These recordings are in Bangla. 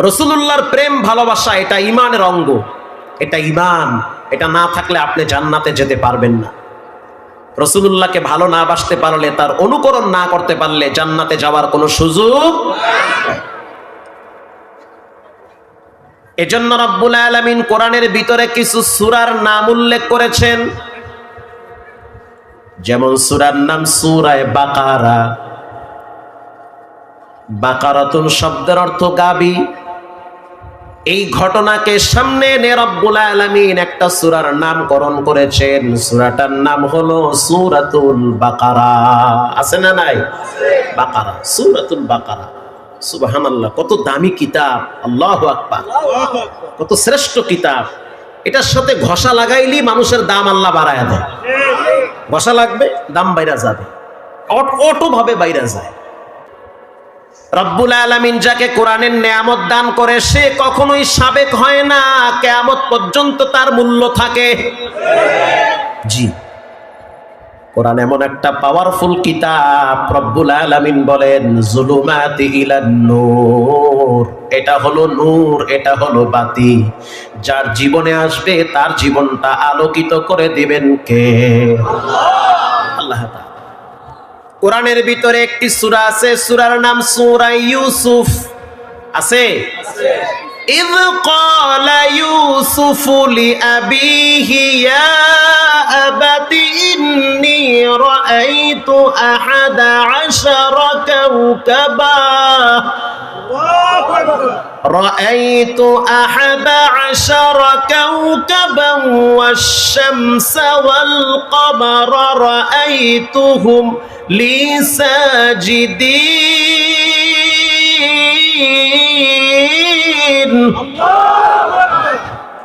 রসুলুল্লাহর প্রেম, ভালোবাসা এটা ইমানের অঙ্গ। এটা ইমান। এটা না থাকলে আপনি জান্নাতে যেতে পারবেন না। রসুলুল্লাহকে ভালো না বাসতে পারলে, তার অনুকরণ না করতে পারলে জান্নাতে যাওয়ার কোনো সুযোগ এজন্য রব্বুল আলামিন কোরআনের ভিতরে কিছু সুরার নাম উল্লেখ করেছেন। যেমন সুরার নাম সুরায় বাকারা। বাকারাতুন শব্দের অর্থ গাবি। এই ঘটনাকে সামনে এনে আলামিন একটা সূরার নামকরণ করেছেন। সূরাটার নাম হলো সূরাতুল বাকারা। আছে না নাই? বাকারা, সূরাতুল বাকারা। সুবহানাল্লাহ, কত দামি কিতাব, আল্লাহু আকবার। কত শ্রেষ্ঠ কিতাব। এটার সাথে ঘষা লাগাইলেই মানুষের দাম আল্লাহ বাড়ায় দেয়। ঘষা লাগবে, দাম বাইরা যাবে। অটো ভাবে বাইরা যায়। রব্বুল আলামিন যাকে কোরআনের নেয়ামত দান করে, সে কখনোই সাবেক হয় না, কেয়ামত পর্যন্ত তার মূল্য থাকে। জি। কোরআন এমন একটা পাওয়ারফুল কিতাব, রব্বুল আলামিন বলেন, জুলুমাতি নূর। এটা হলো নূর, এটা হলো বাতি। যার জীবনে আসবে, তার জীবনটা আলোকিত করে দিবেন কে? আল্লাহ। কোরআনের ভিতরে একটি সূরা আছে সূরার নাম সূরা ইউসুফ আছে إذ قال يوسف لأبيه يا أبت إني رأيت أحد عشر كوكبا رأيت أحد عشر كوكبا والشمس والقمر رأيتهم لي ساجدين. الله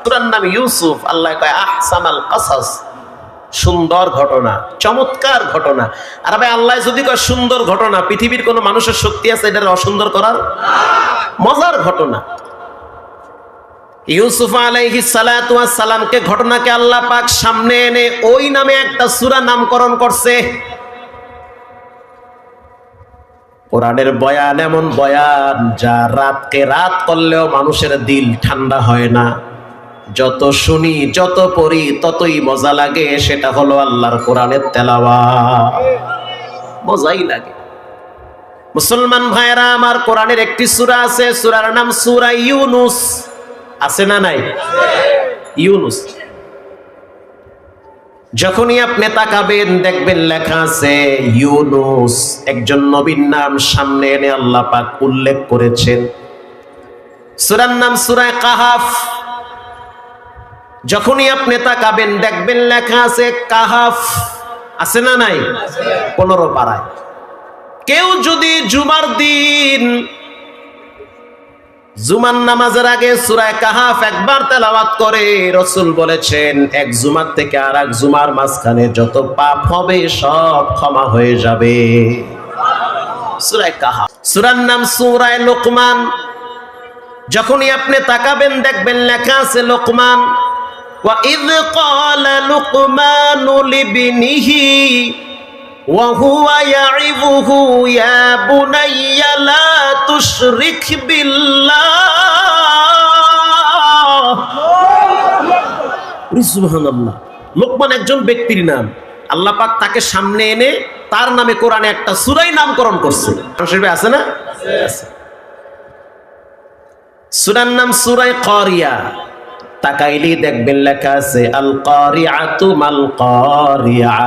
سورة النبي يوسف الله يقول أحسن القصص. সুন্দর ঘটনা, চমৎকার ঘটনা। আর ভাই, আল্লাহ যদি কয় সুন্দর ঘটনা, পৃথিবীর কোনো মানুষের শক্তি আছে এটা অসুন্দর করার? মজার ঘটনা। ইউসুফ আলাইহি সালামকে ঘটনাকে আল্লাহ পাক সামনে এনে ওই নামে একটা সূরা নামকরণ করছে। কোরআনের বয়ান এমন বয়ান, যা রাতকে রাত করলেও মানুষের দিল ঠান্ডা হয় না। যত শুনি, যত পড়ি, ততই মজা লাগে। সেটা হলো আল্লাহর কোরআনের তেলাওয়া মজাই লাগে। মুসলমান ভাইরা আমার কোরআনের একটি সূরা আছে। সূরার নাম সূরা ইউনুস। আছে না নাই? ইউনুস। যখনই আপনি তাকাবেন, দেখবেন লেখা আছে ইউনুস। একজন নবীর নাম সামনে এনে আল্লাহ পাক উল্লেখ করেছেন। সূরার নাম সূরা কাহাফ। যখনই আপনি তাকাবেন দেখবেন লেখা আছে কাহাফ। আছে না নাই? পনেরো পাড়ায়। কেউ যদি জুমার দিন, জুমার নামাজের আগে সুরায় কাহাফ একবার তেলাওয়াত করে, রসুল বলেছেন, এক জুমার থেকে আর এক জুমার মাঝখানে যত পাপ হবে, সব ক্ষমা হয়ে যাবে। সুরায় কাহাফ। সুরার নাম সুরায় লোকমান। যখনই আপনি তাকাবেন, দেখবেন লেখা আছে লোকমান। وإذ قال لقمان لابنه وهو يعظه يا بني لا تشرك بالله সুবহান আল্লাহ লোকমান একজন ব্যক্তির নাম আল্লাহ পাক তাকে সামনে এনে তার নামে কোরআনে একটা সুরাই নামকরণ করছে শরীফে আছে না আছে সুরার নাম সুরাই করিয়া তাকাইলি দেখবেন লেখা আছে আল কারিআতু মাল কারিআ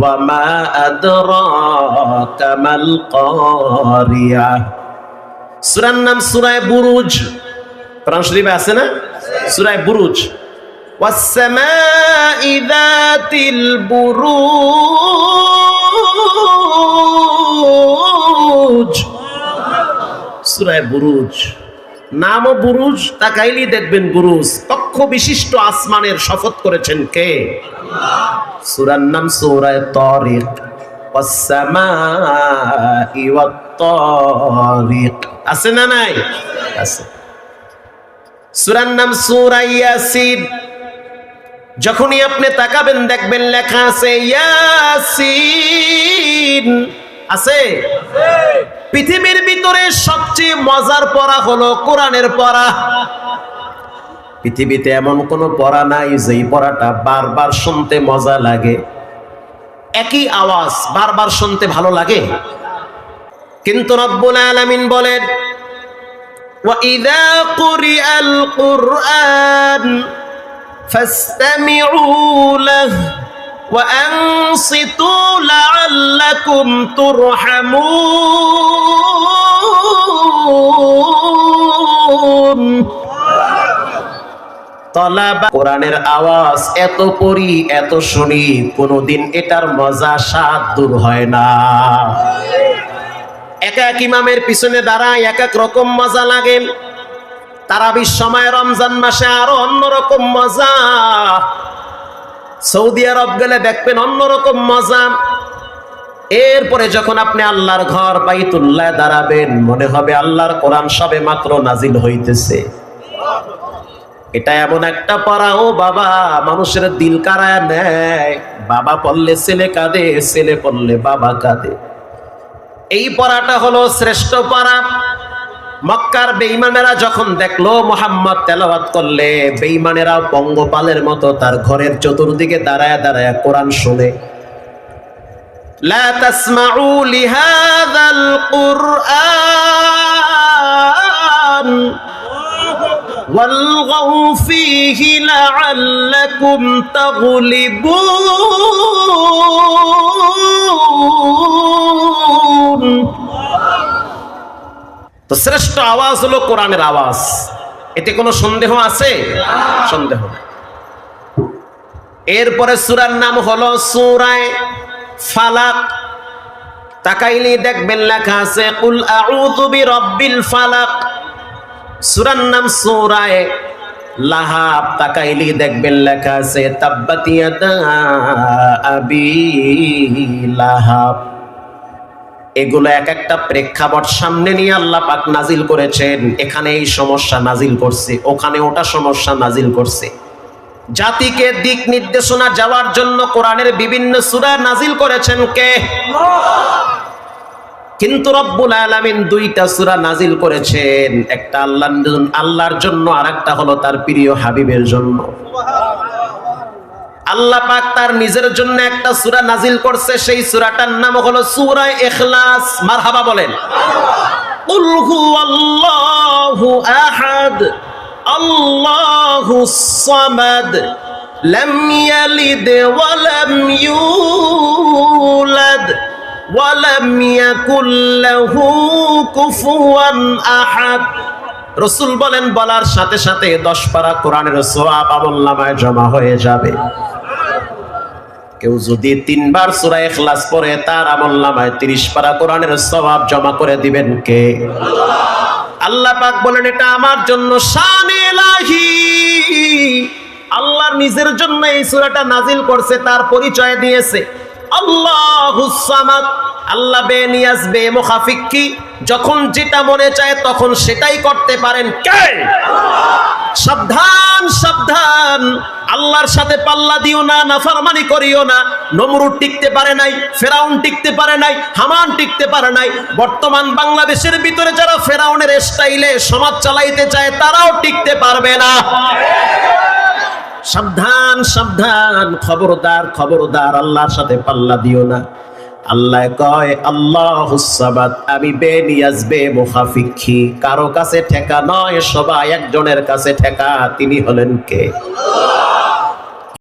ওয়া মা আদরাকা মাল কারিআ সূরার নাম সূরা বুরুজ। কোরআন শরীফে আছে না? সূরা বুরুজ। ওয়াস সামাই যাতিল বুরুজ। সূরা বুরুজ। নামও বুরুজ, তাকাইলি দেখবেন বুরুজ। কক্ষ বিশিষ্ট আসমানের শপথ করেছেন কে? সুরার নাম সুরায় তরিক আছে না নাই? আছে। সুরার নাম যখনই আপনি তাকাবেন, দেখবেন লেখা আছে ইয়াসিন। আছে? পৃথিবীর ভিতরে সবচেয়ে মজার পড়া হলো কোরআনের পড়া। পৃথিবীতে এমন কোনো পড়া নাই যেই পড়াটা বারবার শুনতে মজা লাগে একই আওয়াজ বারবার শুনতে ভালো লাগে কিন্তু রব্বুল আলামিন বলেন وَإِذَا قُرِئَ الْقُرْآنُ فَاسْتَمِعُوا لَهُ وَأَنصِتُوا لَعَلَّكُمْ تُرْحَمُونَ তলাবা কোরআনের আওয়াজ এত পড়ি এত শুনি এটার মজা স্বাদ দূর হয় না। এক এক ইমামের পিছনে দাঁড়ায়, এক এক রকম মজা লাগে। তারাবির সময় রমজান মাসে আরও অন্যরকম মজা। সৌদি আরব গেলে দেখবেন অন্যরকম মজা। এরপরে যখন আপনি আল্লাহর ঘর বাইতুল্লাহ দাঁড়াবেন, মনে হবে আল্লাহর কোরআন সবে মাত্র নাজিল হইতেছে। এটা এমন একটা পড়া, ও বাবা, মানুষের দিল কারায় নেয়। বাবা পড়লে ছেলে কাঁদে, ছেলে পড়লে বাবা কাঁদে। এই পড়াটা হলো শ্রেষ্ঠ পড়া। মক্কার বেইমানেরা যখন দেখল, মোহাম্মদ তেলাওয়াত করলে বেইমানেরা পঙ্গপালের মতো তার ঘরের চতুর্দিকে দাঁড়ায় দাঁড়ায় কোরআন শুনে। লা তাসমাউ লিহাদাল কুরআন। والغوا فيه لعلكم تغلبون তো শ্রেষ্ঠ আওয়াজ হলো কোরআনের আওয়াজ এতে কোনো সন্দেহ আছে সন্দেহ নাই এরপরে সুরার নাম হলো সুরায় ফালাক তাকাইলে দেখবেন লেখা আছে কুল আউযু বিরাব্বিল ফালাক সূরার নাম সূরায়ে লাহাব, তাকাইলি দেখবেন লেখা আছে আবি লাহাব। এগুলো এক একটা প্রেক্ষাপট সামনে নিয়ে আল্লাহ পাক নাজিল করেছেন। এখানে এই সমস্যা নাজিল করছে, ওখানে ওটা সমস্যা নাজিল করছে। জাতিকে দিক নির্দেশনা যাওয়ার জন্য কোরআনের বিভিন্ন সূরা নাজিল করেছেন কে? কিন্তু রব্বুল আলামিন দুইটা সূরা নাজিল করেছেন। একটা আল্লাহর জন্য আল্লাহর জন্য আর একটা হলো তার প্রিয় হাবিবের জন্য। আল্লাহ পাক তার নিজের জন্য একটা সূরা নাজিল করছে। সেই সূরাটার নাম হলো সূরা ইখলাস। মারহাবা বলেন। কুল হুয়াল্লাহু আহাদ আল্লাহুস সামাদ, লাম ইয়ালিদ ওয়া লাম ইউলাদ। ওয়া লাম ইয়াকুল লাহু কুফুয়ান আহাদ। রসুল বলেন, বলার সাথে সাথে দশ পারা কোরআনের সোয়াব নামায় জমা হয়ে যাবে। কেউ যদি তিনবার সূরা ইখলাস পড়ে, তার আমল নামায় তিরিশ পারা কোরআনের সওয়াব জমা করে দিবেন কে? আল্লাহ পাক বলেন, এটা আমার জন্য শান ইলাহি। আল্লাহর নিজের জন্য এই সূরাটা নাজিল করছে, তার পরিচয় দিয়েছে। আল্লাহুস সামাদ। আল্লাহ বে মুখাফিক কি? যখন যেটা মনে চায় তখন সেটাই করতে পারেন। কে? সাবধান সাবধান। আল্লাহর সাথে পাল্লা দিও না, নাফরমানি করিও না। নমরুদ টিকতে পারে নাই, ফেরাউন টিকতে পারে নাই, হামান টিকতে পারে নাই। বর্তমান বাংলাদেশের ভিতরে যারা ফেরাউনের স্টাইলে সমাজ চালাইতে চায়, তারাও টিকতে পারবে না। সাবধান সাবধান, খবরদার খবরদার, আল্লাহর সাথে পাল্লা দিও না। আল্লাহ কয়, আল্লাহ আমি বেনিয়াজ বে মুখাফিক্ষি কারও কাছে ঠেকা নয়, সবাই একজনের কাছে ঠেকা, তিনি হলেন কে?